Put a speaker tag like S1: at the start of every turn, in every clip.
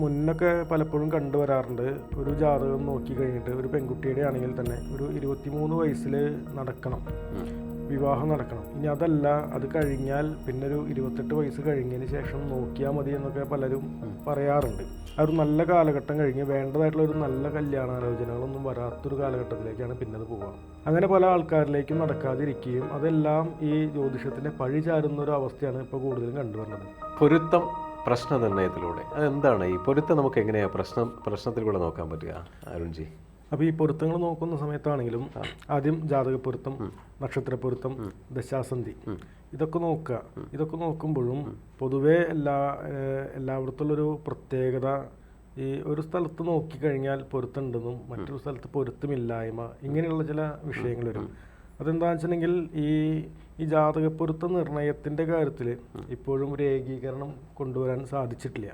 S1: മുന്നൊക്കെ പലപ്പോഴും കണ്ടുവരാറുണ്ട് ഒരു ജാതകം നോക്കി കഴിഞ്ഞിട്ട് ഒരു പെൺകുട്ടിയുടെ ആണെങ്കിൽ തന്നെ ഒരു ഇരുപത്തിമൂന്ന് വയസ്സിൽ നടക്കണം. വിവാഹം നടക്കണം. ഇനി അതല്ല അത് കഴിഞ്ഞാൽ പിന്നെ ഒരു ഇരുപത്തെട്ട് വയസ്സ് കഴിഞ്ഞതിന് ശേഷം നോക്കിയാൽ മതി എന്നൊക്കെ പലരും പറയാറുണ്ട്. ആ ഒരു നല്ല കാലഘട്ടം കഴിഞ്ഞ് വേണ്ടതായിട്ടുള്ള ഒരു നല്ല കല്യാണാലോചനകളൊന്നും വരാത്തൊരു കാലഘട്ടത്തിലേക്കാണ് പിന്നെ അത് പോകുക അങ്ങനെ പല ആൾക്കാരിലേക്കും നടക്കാതിരിക്കുകയും അതെല്ലാം ഈ ജ്യോതിഷത്തിന്റെ പഴി ചാരുന്ന ഒരു അവസ്ഥയാണ് ഇപ്പോൾ കൂടുതലും കണ്ടുവരുന്നത്.
S2: പൊരുത്തം പ്രശ്ന നിർണയത്തിലൂടെ അതെന്താണ്? ഈ പൊരുത്തം നമുക്ക് എങ്ങനെയാ പ്രശ്നം പ്രശ്നത്തിലൂടെ നോക്കാൻ പറ്റുക അരുൺജി.
S1: അപ്പോൾ ഈ പൊരുത്തങ്ങൾ നോക്കുന്ന സമയത്താണെങ്കിലും ആദ്യം ജാതക പൊരുത്തം നക്ഷത്ര പൊരുത്തം ദശാസന്ധി ഇതൊക്കെ നോക്കുക. ഇതൊക്കെ നോക്കുമ്പോഴും പൊതുവേ എല്ലാ എല്ലായിടത്തുള്ളൊരു പ്രത്യേകത ഈ ഒരു സ്ഥലത്ത് നോക്കിക്കഴിഞ്ഞാൽ പൊരുത്തമുണ്ടെന്നും മറ്റൊരു സ്ഥലത്ത് പൊരുത്തമില്ലായ്മ ഇങ്ങനെയുള്ള ചില വിഷയങ്ങൾ വരും. അതെന്താണെന്ന് വെച്ചിട്ടുണ്ടെങ്കിൽ ഈ ഈ ജാതകപ്പൊരുത്ത നിർണയത്തിന്റെ കാര്യത്തിൽ ഇപ്പോഴും ഒരു ഏകീകരണം കൊണ്ടുവരാൻ സാധിച്ചിട്ടില്ല.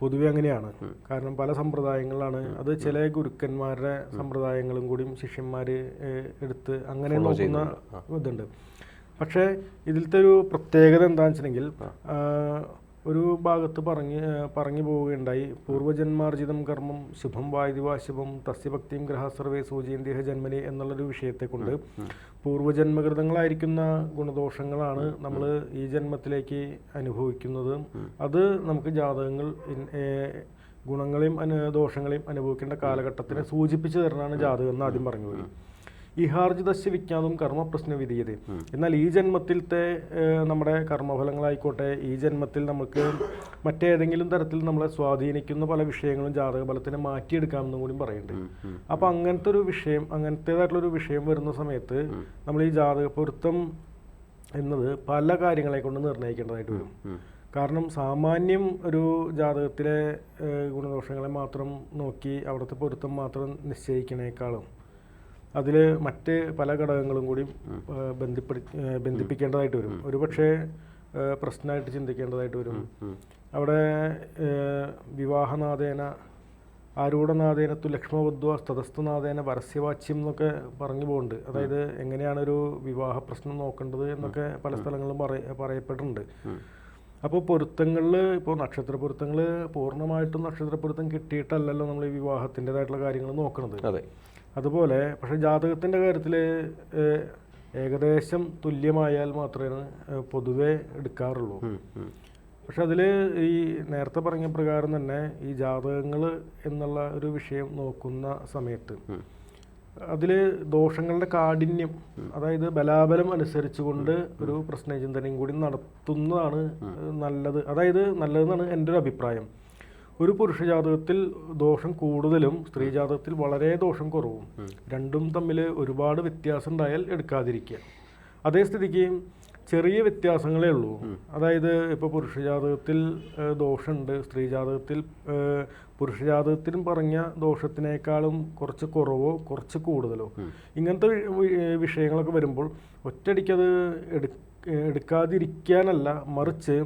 S1: പൊതുവെ അങ്ങനെയാണ്. കാരണം പല സമ്പ്രദായങ്ങളാണ് അത് ചില ഗുരുക്കന്മാരുടെ സമ്പ്രദായങ്ങളും കൂടിയും ശിഷ്യന്മാർ എടുത്ത് അങ്ങനെ നോക്കുന്ന ഇതുണ്ട്. പക്ഷേ ഇതിലത്തെ ഒരു പ്രത്യേകത എന്താണെന്ന് വെച്ചിട്ടുണ്ടെങ്കിൽ ഭാഗത്ത് പറഞ്ഞ് പറഞ്ഞു പോവുകയുണ്ടായി. പൂർവജന്മാർജിതം കർമ്മം ശുഭം വായുദിവാശുഭം തസ്യഭക്തിയും ഗ്രഹ സർവേ സൂചിയന്തിഹ ജന്മനി എന്നുള്ളൊരു വിഷയത്തെ കൊണ്ട് പൂർവജന്മകൃതങ്ങളായിരിക്കുന്ന ഗുണദോഷങ്ങളാണ് നമ്മൾ ഈ ജന്മത്തിലേക്ക് അനുഭവിക്കുന്നത്. അത് നമുക്ക് ജാതകങ്ങൾ ഗുണങ്ങളെയും അനു ദോഷങ്ങളെയും അനുഭവിക്കേണ്ട കാലഘട്ടത്തിനെ സൂചിപ്പിച്ചു തരണമാണ് ജാതകം എന്ന് ആദ്യം പറഞ്ഞു പോയി. ഇഹാർജിതസ്യ വിജ്ഞാതും കർമ്മ പ്രശ്ന വിധീയത. എന്നാൽ ഈ ജന്മത്തിലത്തെ നമ്മുടെ കർമ്മഫലങ്ങളായിക്കോട്ടെ ഈ ജന്മത്തിൽ നമുക്ക് മറ്റേതെങ്കിലും തരത്തിൽ നമ്മളെ സ്വാധീനിക്കുന്ന പല വിഷയങ്ങളും ജാതക ഫലത്തിനെ മാറ്റിയെടുക്കാമെന്നും കൂടി പറയുന്നുണ്ട്. അപ്പൊ അങ്ങനത്തെ ഒരു വിഷയം അങ്ങനത്തേതായിട്ടുള്ള ഒരു വിഷയം വരുന്ന സമയത്ത് നമ്മൾ ഈ ജാതക പൊരുത്തം എന്നത് പല കാര്യങ്ങളെ കൊണ്ട് നിർണയിക്കേണ്ടതായിട്ട് വരും. കാരണം സാമാന്യം ഒരു ജാതകത്തിലെ ഗുണദോഷങ്ങളെ മാത്രം നോക്കി അവിടുത്തെ പൊരുത്തം മാത്രം നിശ്ചയിക്കണേക്കാളും അതിൽ മറ്റ് പല ഘടകങ്ങളും കൂടി ബന്ധപ്പെടു ബന്ധിപ്പിക്കേണ്ടതായിട്ട് വരും. ഒരുപക്ഷെ പ്രശ്നമായിട്ട് ചിന്തിക്കേണ്ടതായിട്ട് വരും. അവിടെ വിവാഹനാഥേന ആരൂഢനാഥേന തു സ്ഥതസ്ഥനാഥേന പരസ്യവാച്യം എന്നൊക്കെ പറഞ്ഞു പോകുന്നുണ്ട് അതായത് എങ്ങനെയാണ് ഒരു വിവാഹ പ്രശ്നം നോക്കേണ്ടത് എന്നൊക്കെ പല സ്ഥലങ്ങളും പറയ പറയപ്പെട്ടിട്ടുണ്ട്. അപ്പോൾ പൊരുത്തങ്ങളിൽ ഇപ്പോൾ നക്ഷത്ര പൊരുത്തങ്ങൾ പൂർണമായിട്ടും നക്ഷത്ര പൊരുത്തം കിട്ടിയിട്ടല്ലല്ലോ നമ്മൾ ഈ വിവാഹത്തിന്റെതായിട്ടുള്ള കാര്യങ്ങൾ നോക്കുന്നത്
S2: അതെ.
S1: അതുപോലെ പക്ഷേ ജാതകത്തിന്റെ കാര്യത്തിൽ ഏകദേശം തുല്യമായാൽ മാത്രമേ പൊതുവെ എടുക്കാറുള്ളൂ. പക്ഷെ അതിൽ ഈ നേരത്തെ പറഞ്ഞ പ്രകാരം തന്നെ ഈ ജാതകങ്ങൾ എന്നുള്ള ഒരു വിഷയം നോക്കുന്ന സമയത്ത് അതിൽ ദോഷങ്ങളുടെ കാഠിന്യം അതായത് ബലാബലം അനുസരിച്ചുകൊണ്ട് ഒരു പ്രശ്നചിന്തനയും കൂടി നടത്തുന്നതാണ് നല്ലത്. അതായത് നല്ലതെന്നാണ് എന്റെ ഒരു അഭിപ്രായം. ഒരു പുരുഷ ജാതകത്തിൽ ദോഷം കൂടുതലും സ്ത്രീ ജാതകത്തിൽ വളരെ ദോഷം കുറവും. രണ്ടും തമ്മിൽ ഒരുപാട് വ്യത്യാസം ഉണ്ടായാൽ എടുക്കാതിരിക്കുക. അതേ സ്ഥിതിക്ക് ചെറിയ വ്യത്യാസങ്ങളേ ഉള്ളൂ. അതായത് ഇപ്പോൾ പുരുഷ ജാതകത്തിൽ ദോഷമുണ്ട് സ്ത്രീ ജാതകത്തിൽ പുരുഷ ജാതകത്തിനും പറഞ്ഞ ദോഷത്തിനേക്കാളും കുറച്ച് കുറവോ കുറച്ച് കൂടുതലോ. ഇങ്ങനത്തെ വിഷയങ്ങളൊക്കെ വരുമ്പോൾ ഒറ്റയടിക്കത് എടുക്കാതിരിക്കാനല്ല മറിച്ച്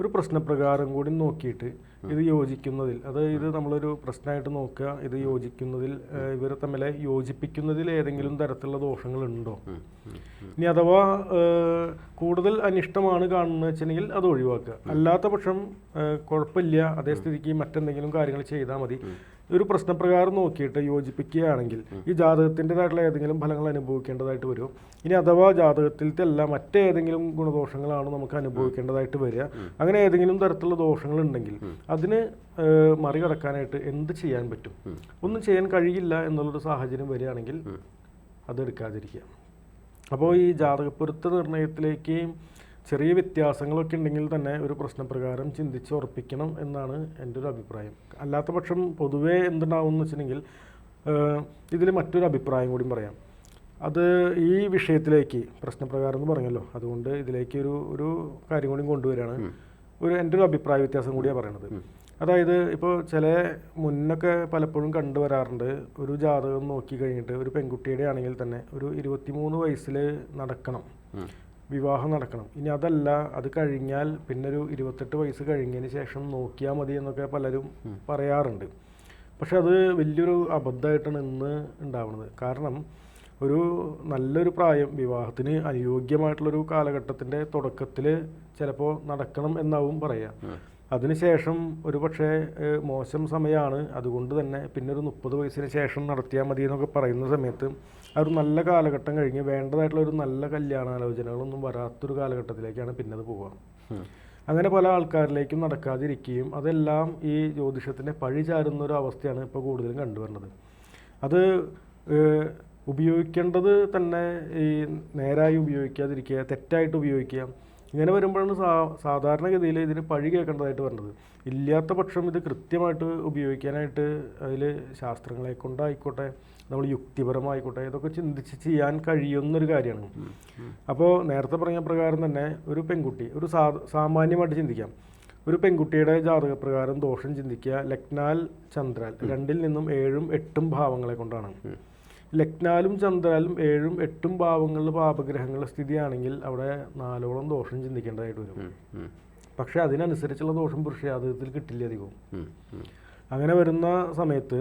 S1: ഒരു പ്രശ്നപ്രകാരം കൂടി നോക്കിയിട്ട് ഇത് യോജിക്കുന്നതിൽ അത് ഇത് നമ്മളൊരു പ്രശ്നമായിട്ട് നോക്കുക ഇത് യോജിക്കുന്നതിൽ ഇവർ ഇവരെ തമ്മിലെ യോജിപ്പിക്കുന്നതിൽ ഏതെങ്കിലും തരത്തിലുള്ള ദോഷങ്ങളുണ്ടോ? ഇനി അഥവാ കൂടുതൽ അനിഷ്ടമാണ് കാണുന്നത് വെച്ചിട്ടുണ്ടെങ്കിൽ അത് ഒഴിവാക്കുക. അല്ലാത്ത പക്ഷം കുഴപ്പമില്ല. അതേ സ്ഥിതിക്ക് മറ്റെന്തെങ്കിലും കാര്യങ്ങൾ ചെയ്താൽ മതി. ഒരു പ്രശ്നപ്രകാരം നോക്കിയിട്ട് യോജിപ്പിക്കുകയാണെങ്കിൽ ഈ ജാതകത്തിന്റെതായിട്ടുള്ള ഏതെങ്കിലും ഫലങ്ങൾ അനുഭവിക്കേണ്ടതായിട്ട് വരും. ഇനി അഥവാ ജാതകത്തിലത്തെ അല്ല മറ്റേതെങ്കിലും ഗുണദോഷങ്ങളാണ് നമുക്ക് അനുഭവിക്കേണ്ടതായിട്ട് വരിക. അങ്ങനെ ഏതെങ്കിലും തരത്തിലുള്ള ദോഷങ്ങൾ ഉണ്ടെങ്കിൽ അതിന് മറികടക്കാനായിട്ട് എന്ത് ചെയ്യാൻ പറ്റും? ഒന്നും ചെയ്യാൻ കഴിയില്ല എന്നുള്ളൊരു സാഹചര്യം വരികയാണെങ്കിൽ അതെടുക്കാതിരിക്കുക. അപ്പോൾ ഈ ജാതകപ്പൊരുത്ത നിർണയത്തിലേക്ക് ചെറിയ വ്യത്യാസങ്ങളൊക്കെ ഉണ്ടെങ്കിൽ തന്നെ ഒരു പ്രശ്നപ്രകാരം ചിന്തിച്ച് ഉറപ്പിക്കണം എന്നാണ് എന്റെ ഒരു അഭിപ്രായം. അല്ലാത്ത പക്ഷം പൊതുവേ എന്തുണ്ടാവും എന്ന് വെച്ചിട്ടുണ്ടെങ്കിൽ ഇതിൽ മറ്റൊരു അഭിപ്രായം കൂടി പറയാം. അത് ഈ വിഷയത്തിലേക്ക് പ്രശ്നപ്രകാരം എന്ന് പറഞ്ഞല്ലോ അതുകൊണ്ട് ഇതിലേക്ക് ഒരു ഒരു കാര്യം കൂടി കൊണ്ടുവരികയാണ്. ഒരു എന്റെ ഒരു അഭിപ്രായ വ്യത്യാസം കൂടിയാണ് പറയണത്. അതായത് ഇപ്പോൾ ചില മുന്നൊക്കെ പലപ്പോഴും കണ്ടുവരാറുണ്ട് ഒരു ജാതകം നോക്കി കഴിഞ്ഞിട്ട് ഒരു പെൺകുട്ടിയുടെ ആണെങ്കിൽ തന്നെ ഒരു ഇരുപത്തിമൂന്ന് വയസ്സിൽ നടക്കണം. വിവാഹം നടക്കണം. ഇനി അതല്ല അത് കഴിഞ്ഞാൽ പിന്നെ ഒരു ഇരുപത്തെട്ട് വയസ്സ് കഴിഞ്ഞതിന് ശേഷം നോക്കിയാൽ മതി എന്നൊക്കെ പലരും പറയാറുണ്ട്. പക്ഷെ അത് വലിയൊരു അബദ്ധമായിട്ടാണ് ഇന്ന് ഉണ്ടാവുന്നത്. കാരണം ഒരു നല്ലൊരു പ്രായം വിവാഹത്തിന് അനുയോഗ്യമായിട്ടുള്ളൊരു കാലഘട്ടത്തിന്റെ തുടക്കത്തിൽ ചിലപ്പോൾ നടക്കണം എന്നാവും പറയുക അതിനുശേഷം ഒരു പക്ഷേ മോശം സമയമാണ് അതുകൊണ്ട് തന്നെ പിന്നെ ഒരു മുപ്പത് വയസ്സിന് ശേഷം നടത്തിയാൽ മതി എന്നൊക്കെ പറയുന്ന സമയത്ത് ആ ഒരു നല്ല കാലഘട്ടം കഴിഞ്ഞ് വേണ്ടതായിട്ടുള്ള ഒരു നല്ല കല്യാണാലോചനകളൊന്നും വരാത്തൊരു കാലഘട്ടത്തിലേക്കാണ് പിന്നെ അത് പോവുക അങ്ങനെ പല ആൾക്കാരിലേക്കും നടക്കാതിരിക്കുകയും അതെല്ലാം ഈ ജ്യോതിഷത്തിന്റെ പഴി ചാരുന്ന ഒരു അവസ്ഥയാണ് ഇപ്പോൾ കൂടുതലും കണ്ടുവരുന്നത്. അത് ഉപയോഗിക്കേണ്ടത് തന്നെ ഈ നേരായി ഉപയോഗിക്കാതിരിക്കുക തെറ്റായിട്ട് ഉപയോഗിക്കുക ഇങ്ങനെ വരുമ്പോഴാണ് സാ സാധാരണഗതിയിൽ ഇതിന് പഴി കേൾക്കേണ്ടതായിട്ട് വരുന്നത് ഇല്ലാത്ത പക്ഷം ഇത് കൃത്യമായിട്ട് ഉപയോഗിക്കാനായിട്ട് അതിൽ ശാസ്ത്രങ്ങളെ കൊണ്ടായിക്കോട്ടെ നമ്മൾ യുക്തിപരമായിക്കോട്ടെ ഇതൊക്കെ ചിന്തിച്ച് ചെയ്യാൻ കഴിയുന്നൊരു കാര്യമാണ്. അപ്പോൾ നേരത്തെ പറഞ്ഞ പ്രകാരം തന്നെ ഒരു പെൺകുട്ടി ഒരു സാ സാമാന്യമായിട്ട് ചിന്തിക്കാം. ഒരു പെൺകുട്ടിയുടെ ജാതകപ്രകാരം ദോഷം ചിന്തിക്കുക ലക്നാൽ ചന്ദ്രാൽ രണ്ടിൽ നിന്നും ഏഴും എട്ടും ഭാവങ്ങളെ കൊണ്ടാണ്. ലഗ്നാലും ചന്ദ്രാലും ഏഴും എട്ടും ഭാവങ്ങളിൽ പാപഗ്രഹങ്ങളുടെ സ്ഥിതിയാണെങ്കിൽ അവിടെ നാലോളം ദോഷം ചിന്തിക്കേണ്ടതായിട്ട് വരും. പക്ഷേ അതിനനുസരിച്ചുള്ള ദോഷം പുരുഷ ജാതകത്തിൽ കിട്ടില്ല അധികവും. അങ്ങനെ വരുന്ന സമയത്ത്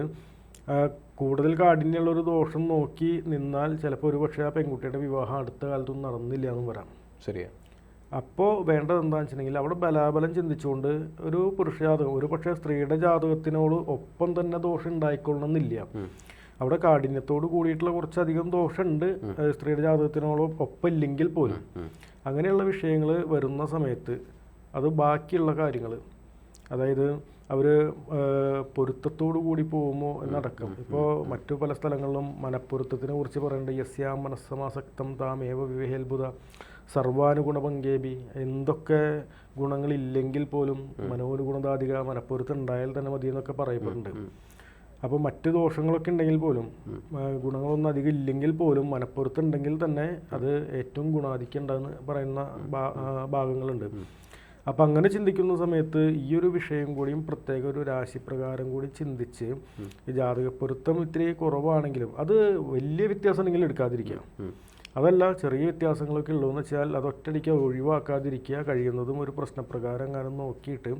S1: കൂടുതൽ കാഠിന്യമുള്ള ഒരു ദോഷം നോക്കി നിന്നാൽ ചിലപ്പോൾ ഒരു പക്ഷേ ആ പെൺകുട്ടിയുടെ വിവാഹം അടുത്ത കാലത്തൊന്നും നടന്നില്ല എന്നും വരാം.
S2: ശരിയാ.
S1: അപ്പോൾ വേണ്ടത് എന്താണെന്ന് വെച്ചിട്ടുണ്ടെങ്കിൽ അവിടെ ബലാബലം ചിന്തിച്ചുകൊണ്ട് ഒരു പുരുഷ ജാതകം ഒരു പക്ഷേ സ്ത്രീയുടെ ജാതകത്തിനോട് ഒപ്പം തന്നെ ദോഷം ഉണ്ടായിക്കൊള്ളണമെന്നില്ല. അവിടെ കാഠിന്യത്തോട് കൂടിയിട്ടുള്ള കുറച്ചധികം ദോഷമുണ്ട്. സ്ത്രീയുടെ ജാതകത്തിനോട് ഒപ്പമില്ലെങ്കിൽ പോലും. അങ്ങനെയുള്ള വിഷയങ്ങൾ വരുന്ന സമയത്ത് അത് ബാക്കിയുള്ള കാര്യങ്ങൾ അതായത് അവർ പൊരുത്തത്തോടു കൂടി പോകുമോ എന്നടക്കം. ഇപ്പോൾ മറ്റു പല സ്ഥലങ്ങളിലും മനപ്പൊരുത്തത്തിനെ കുറിച്ച് പറയുന്നുണ്ട് യസ്യാ മനസ്സമാസക്തം താമേവ വിവേഹൽബുധ സർവാനുഗുണപങ്കേബി എന്തൊക്കെ ഗുണങ്ങളില്ലെങ്കിൽ പോലും മനോനുഗുണതാധിക മനപ്പൊരുത്തം ഉണ്ടായാൽ തന്നെ മതി എന്നൊക്കെ പറയപ്പെടുന്നുണ്ട് അപ്പോൾ മറ്റ് ദോഷങ്ങളൊക്കെ ഉണ്ടെങ്കിൽ പോലും ഗുണങ്ങളൊന്നും അധികം ഇല്ലെങ്കിൽ പോലും മനപ്പുറത്തുണ്ടെങ്കിൽ തന്നെ അത് ഏറ്റവും ഗുണാധിക്യണ്ടെന്ന് പറയുന്ന ഭാഗങ്ങളുണ്ട്. അപ്പം അങ്ങനെ ചിന്തിക്കുന്ന സമയത്ത് ഈ ഒരു വിഷയം കൂടിയും പ്രത്യേക ഒരു രാശിപ്രകാരം കൂടി ചിന്തിച്ച് ഈ ജാതകപ്പൊരുത്തം ഇത്തിരി കുറവാണെങ്കിലും അത് വലിയ വ്യത്യാസം ഉണ്ടെങ്കിൽ എടുക്കാതിരിക്കുക. അതല്ല ചെറിയ വ്യത്യാസങ്ങളൊക്കെ ഉള്ളൂ എന്ന് വെച്ചാൽ അത് ഒറ്റയടിക്ക് ഒഴിവാക്കാതിരിക്കുക കഴിയുന്നതും ഒരു പ്രശ്നപ്രകാരം കാരണം നോക്കിയിട്ട്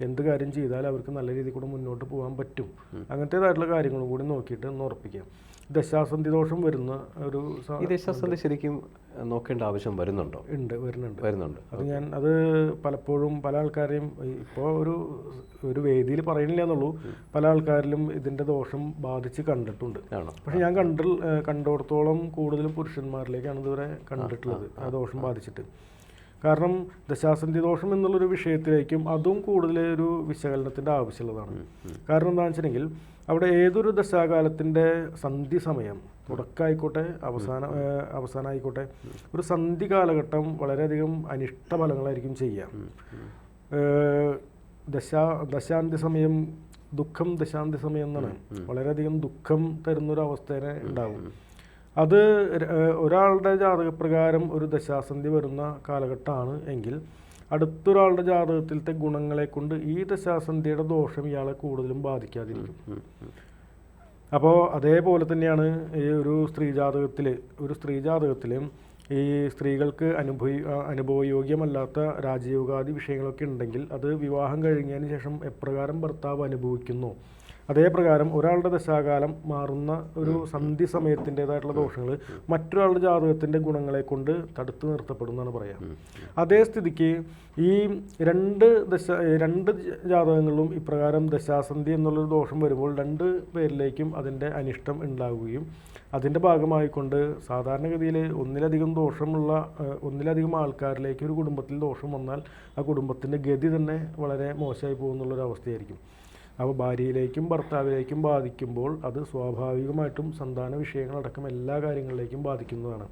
S1: എന്ത് കാര്യം ചെയ്താൽ അവർക്ക് നല്ല രീതിയിൽ കൂടെ മുന്നോട്ട് പോകാൻ പറ്റും. അങ്ങനത്തേതായിട്ടുള്ള കാര്യങ്ങളും കൂടി നോക്കിയിട്ട് ഒന്ന് ഉറപ്പിക്കാം. ദശാസന്ധി ദോഷം വരുന്ന ഒരു
S2: ഈ ദശാസന്ധി ശരിക്കും നോക്കേണ്ട ആവശ്യം വരുന്നുണ്ടോ?
S1: ഉണ്ട് വരുന്നുണ്ട്.
S2: വരുന്നുണ്ട്.
S1: അത് ഞാൻ അത് പലപ്പോഴും പല ആൾക്കാരെയും ഇപ്പോൾ ഒരു ഒരു വേദിയിൽ പറയുന്നില്ല എന്നുള്ളൂ. പല ആൾക്കാരിലും ഇതിന്റെ ദോഷം ബാധിച്ച് കണ്ടിട്ടുണ്ട്. പക്ഷെ ഞാൻ കണ്ട കണ്ടിടത്തോളം കൂടുതലും പുരുഷന്മാരിലേക്കാണ് ഇതുവരെ കണ്ടിട്ടുള്ളത്. ആ ദോഷം ബാധിച്ചിട്ട്. കാരണം ദശാസന്ധി ദോഷം എന്നുള്ളൊരു വിഷയത്തിലേക്കും അതും കൂടുതൽ ഒരു വിശകലനത്തിന്റെ ആവശ്യമുള്ളതാണ്. കാരണം എന്താണെന്ന് വെച്ചിട്ടുണ്ടെങ്കിൽ അവിടെ ഏതൊരു ദശാകാലത്തിന്റെ സന്ധി സമയം തുടക്കമായിക്കോട്ടെ അവസാന അവസാനമായിക്കോട്ടെ ഒരു സന്ധി കാലഘട്ടം വളരെയധികം അനിഷ്ട ഫലങ്ങളായിരിക്കും ചെയ്യുക. ദശ ദശാ ദശാന്തി സമയം ദുഃഖം ദശാന്തി സമയം എന്നാണ്. വളരെയധികം ദുഃഖം തരുന്നൊരു അവസ്ഥേനെ ഉണ്ടാവും. അത് ഒരാളുടെ ജാതകപ്രകാരം ഒരു ദശാസന്ധി വരുന്ന കാലഘട്ടമാണ് എങ്കിൽ അടുത്തൊരാളുടെ ജാതകത്തിലത്തെ ഗുണങ്ങളെ കൊണ്ട് ഈ ദശാസന്ധിയുടെ ദോഷം ഇയാളെ കൂടുതലും ബാധിക്കാതിരിക്കും. അപ്പോൾ അതേപോലെ തന്നെയാണ് ഈ ഒരു സ്ത്രീ ജാതകത്തിൽ ഒരു സ്ത്രീ ജാതകത്തിൽ ഈ സ്ത്രീകൾക്ക് അനുഭവ അനുഭവയോഗ്യമല്ലാത്ത രാജയോഗാദി വിഷയങ്ങളൊക്കെ ഉണ്ടെങ്കിൽ അത് വിവാഹം കഴിഞ്ഞതിന് ശേഷം എപ്രകാരം ഭർത്താവ് അനുഭവിക്കുന്നു അതേ പ്രകാരം ഒരാളുടെ ദശാകാലം മാറുന്ന ഒരു സന്ധി സമയത്തിന്റെതായിട്ടുള്ള ദോഷങ്ങൾ മറ്റൊരാളുടെ ജാതകത്തിന്റെ ഗുണങ്ങളെ കൊണ്ട് തടുത്തു നിർത്തപ്പെടുന്നതാണ് പറയാം. അതേ സ്ഥിതിക്ക് ഈ രണ്ട് ദശ രണ്ട് ജാതകങ്ങളിലും ഇപ്രകാരം ദശാസന്ധി എന്നുള്ളൊരു ദോഷം വരുമ്പോൾ രണ്ട് പേരിലേക്കും അതിന്റെ അനിഷ്ടം ഉണ്ടാവുകയും അതിന്റെ ഭാഗമായിക്കൊണ്ട് സാധാരണഗതിയിൽ ഒന്നിലധികം ദോഷമുള്ള ഒന്നിലധികം ആൾക്കാരിലേക്ക് ഒരു കുടുംബത്തിൽ ദോഷം വന്നാൽ ആ കുടുംബത്തിന്റെ ഗതി തന്നെ വളരെ മോശമായി പോകുന്നുള്ളൊരു അവസ്ഥയായിരിക്കും അപ്പോൾ ഭാര്യയിലേക്കും ഭർത്താവിലേക്കും ബാധിക്കുമ്പോൾ അത് സ്വാഭാവികമായിട്ടും സന്താന വിഷയങ്ങളടക്കം എല്ലാ കാര്യങ്ങളിലേക്കും ബാധിക്കുന്നതാണ്.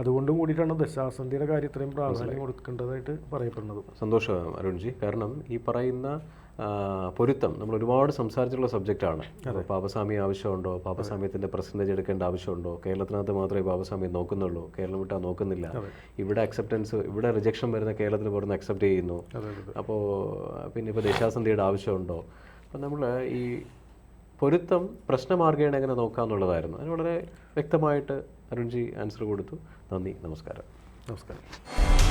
S1: അതുകൊണ്ടും കൂടിയിട്ടാണ് ദശാസന്ധിയുടെ കാര്യത്തിലും പ്രാധാന്യം കൊടുക്കേണ്ടതായിട്ട് പറയപ്പെടുന്നത്.
S2: സന്തോഷം അരുൺജി. കാരണം ഈ പറയുന്ന പൊരുത്തം നമ്മൾ ഒരുപാട് സംസാരിച്ചിട്ടുള്ള സബ്ജക്റ്റാണ്. പാപസ്വാമി ആവശ്യമുണ്ടോ? പാപസ്വാമ്യത്തിന്റെ പെർസെന്റേജ് എടുക്കേണ്ട ആവശ്യമുണ്ടോ? കേരളത്തിനകത്ത് മാത്രമേ പാപസ്വാമ്യം നോക്കുന്നുള്ളൂ. കേരളം വിട്ടാൽ നോക്കുന്നില്ല. ഇവിടെ അക്സെപ്റ്റൻസ് ഇവിടെ റിജക്ഷൻ വരുന്ന കേരളത്തിൽ പുറത്ത് അക്സെപ്റ്റ് ചെയ്യുന്നു. അപ്പോൾ പിന്നെ ഇപ്പോൾ ദേശാസന്ധിയുടെ ആവശ്യമുണ്ടോ? അപ്പം നമ്മൾ ഈ പൊരുത്തം പ്രശ്നമാർഗേണ എങ്ങനെ നോക്കാമെന്നുള്ളതായിരുന്നു അതിന് വളരെ വ്യക്തമായിട്ട് അരുൺജി ആൻസർ കൊടുത്തു. നന്ദി നമസ്കാരം.
S1: നമസ്കാരം.